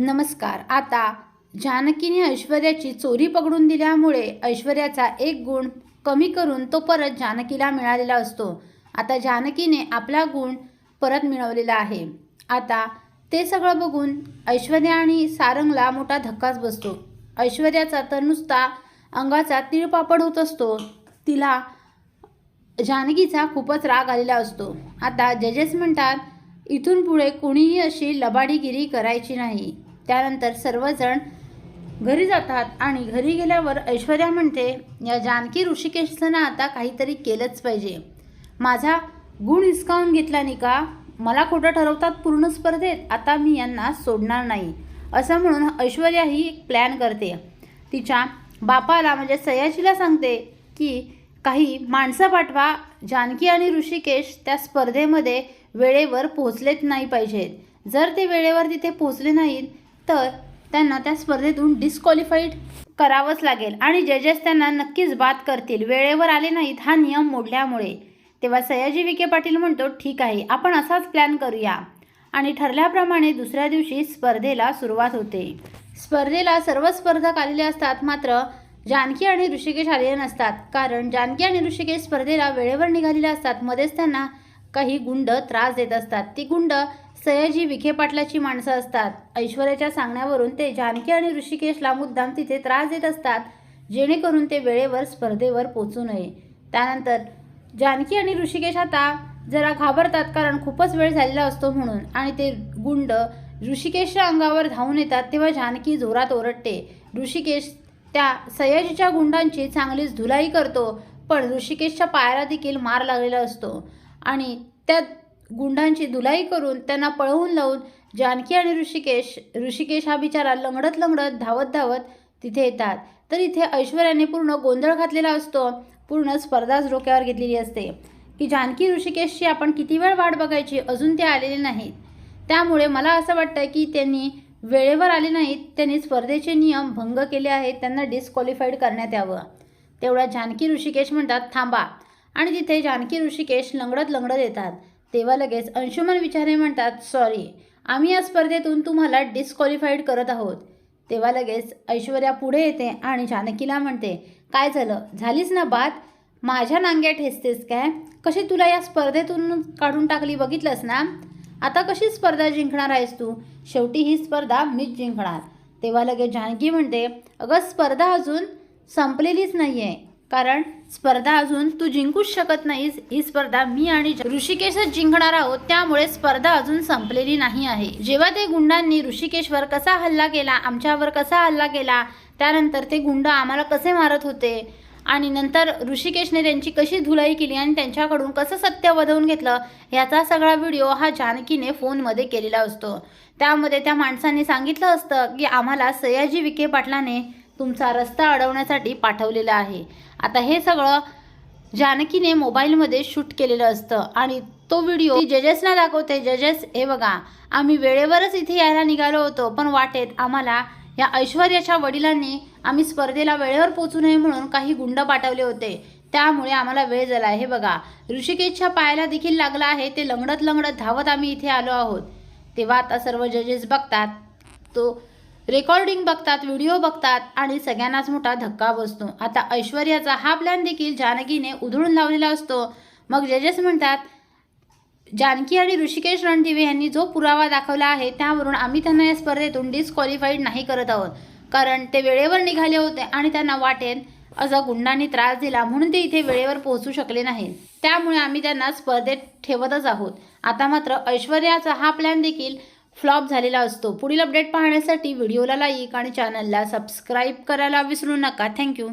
नमस्कार. आता जानकीने ऐश्वर्याची चोरी पकडून दिल्यामुळे ऐश्वर्याचा एक गुण कमी करून तो परत जानकीला मिळालेला असतो. आता जानकीने आपला गुण परत मिळवलेला आहे. आता ते सगळं बघून ऐश्वर्या आणि सारंगला मोठा धक्काच बसतो. ऐश्वर्याचा तर नुसता अंगाचा तिळपापड होत असतो. तिला जानकीचा खूपच राग आलेला असतो. आता जजेस म्हणतात इथून पुढे कोणीही अशी लबाडीगिरी करायची नाही. त्यानंतर सर्वजण घरी जातात आणि घरी गेल्यावर ऐश्वर्या म्हणते या जानकी ऋषिकेशचं ना आता काहीतरी केलंच पाहिजे. माझा गुण हिसकावून घेतला नाही का? मला खोटं ठरवतात पूर्ण स्पर्धेत आता मी यांना सोडणार नाही. असं म्हणून ऐश्वर्या ही एक प्लॅन करते. तिच्या बापाला म्हणजे सयाजीला सांगते की काही माणसं पाठवा जानकी आणि ऋषिकेश त्या स्पर्धेमध्ये वेळेवर पोहोचलेच नाही पाहिजेत. जर ते वेळेवर तिथे पोहोचले नाहीत तर त्यांना त्या स्पर्धेतून डिस्क्वालिफाईड करावंच लागेल. आणि जजेस त्यांना नक्कीच बाद करतील. वेळेवर आले नाहीत हा नियम मोडल्यामुळे. तेव्हा सयाजी विखे पाटील म्हणतो ठीक आहे आपण असाच प्लॅन करूया. आणि ठरल्याप्रमाणे दुसऱ्या दिवशी स्पर्धेला सुरुवात होते. स्पर्धेला सर्व स्पर्धक आलेले असतात मात्र जानकी आणि ऋषिकेश आलेले नसतात. कारण जानकी आणि ऋषिकेश स्पर्धेला वेळेवर निघालेले असतात. मध्येच त्यांना काही गुंड त्रास देत असतात. ती गुंड सयाजी विखे पाटलाची माणसं असतात. ऐश्वर्याच्या सांगण्यावरून ते जानकी आणि ऋषिकेशला मुद्दाम तिथे त्रास देत असतात जेणेकरून ते वेळेवर स्पर्धेवर पोचू नये. त्यानंतर जानकी आणि ऋषिकेश आता जरा घाबरतात कारण खूपच वेळ झालेला असतो म्हणून आणि ते गुंड ऋषिकेशच्या अंगावर धावून येतात तेव्हा जानकी जोरात ओरडते. ऋषिकेश त्या सयाजीच्या गुंडांची चांगलीच धुलाई करतो पण ऋषिकेशच्या पायाला देखील मार लागलेला असतो. आणि त्या गुंडांची धुलाई करून त्यांना पळवून लावून जानकी आणि ऋषिकेश ऋषिकेश हा बिचारा लंगडत लंगडत धावत धावत तिथे येतात. तर इथे ऐश्वर्याने पूर्ण गोंधळ घातलेला असतो पूर्ण स्पर्धाच डोक्यावर घेतलेली असते. की जानकी ऋषिकेशची आपण किती वेळ वाट बघायची अजून ते आलेले नाहीत. त्यामुळे मला असं वाटतं की त्यांनी वेळेवर आले नाहीत त्यांनी स्पर्धेचे नियम भंग केले आहेत त्यांना डिस्क्वालिफाईड करण्यात यावं. तेवढ्या जानकी ऋषिकेश म्हणतात थांबा. आणि तिथे जानकी ऋषिकेश लंगडत लंगडत येतात. तेव्हा लगेच अंशुमन विचारे म्हणतात सॉरी आम्ही या स्पर्धेतून तुम्हाला डिस्क्वालिफाईड करत आहोत. तेव्हा लगेच ऐश्वर्या पुढे येते आणि जानकीला म्हणते काय झालं? झालीच ना बात? माझ्या नांग्या ठेचतेस काय? कशी तुला या स्पर्धेतून काढून टाकली बघितलंस ना? आता कशी स्पर्धा जिंकणार आहेस तू? शेवटी ही स्पर्धा मीच जिंकणार. तेव्हा लगेच जानकी म्हणते अगं स्पर्धा अजून संपलेलीच नाही आहे कारण स्पर्धा अजून तू जिंकूच शकत नाहीस. ही स्पर्धा मी आणि ऋषिकेशच जिंकणार आहोत. त्यामुळे स्पर्धा अजून संपलेली नाही आहे. जेव्हा ते गुंडांनी ऋषिकेशवर कसा हल्ला केला आमच्यावर कसा हल्ला केला त्यानंतर ते गुंड आम्हाला कसे मारत होते? आणि नंतर ऋषिकेशने त्यांची कशी धुलाई केली आणि त्यांच्याकडून कसं सत्य वधवून घेतलं याचा सगळा व्हिडिओ हा जानकीने फोनमध्ये केलेला असतो. त्यामध्ये त्या माणसाने सांगितलं असतं की आम्हाला सयाजी विखे पाटलाने तुमचा रस्ता अडवण्यासाठी पाठवलेला आहे. आता हे सगळं जानकीने मोबाईलमध्ये शूट केलेलं असतं आणि तो व्हिडिओ जजेसला दाखवते. जजेस हे बघा आम्ही वेळेवरच इथे यायला निघालो होतो पण वाटेत आम्हाला या ऐश्वर्याच्या वडिलांनी आम्ही स्पर्धेला वेळेवर पोचू नये म्हणून काही गुंड पाठवले होते. त्यामुळे आम्हाला वेळ झाला. हे बघा ऋषिकेशच्या पायाला देखील लागला आहे. ते लंगडत लंगडत धावत आम्ही इथे आलो आहोत. तेव्हा आता सर्व जजेस बघतात तो रेकॉर्डिंग बघतात व्हिडिओ बघतात आणि सगळ्यांनाच मोठा धक्का बसतो. आता ऐश्वर्याचा हा प्लॅन देखील जानकीने उधळून लावलेला असतो. मग जजेस म्हणतात जानकी आणि ऋषिकेश रणदिवे यांनी जो पुरावा दाखवला आहे त्यावरून आम्ही त्यांना या स्पर्धेतून डिस्क्वालिफाईड नाही करत आहोत. कारण ते वेळेवर निघाले होते आणि त्यांना वाटेल असा गुंडांनी त्रास दिला म्हणून ते इथे वेळेवर पोहोचू शकले नाहीत. त्यामुळे आम्ही त्यांना स्पर्धेत ठेवतच आहोत. आता मात्र ऐश्वर्याचा हा प्लॅन देखील फ्लॉप झालेला असतो. पुढील अपडेट पाहण्यासाठी व्हिडिओला लाईक आणि चॅनलला सबस्क्राईब करायला विसरू नका. थँक्यू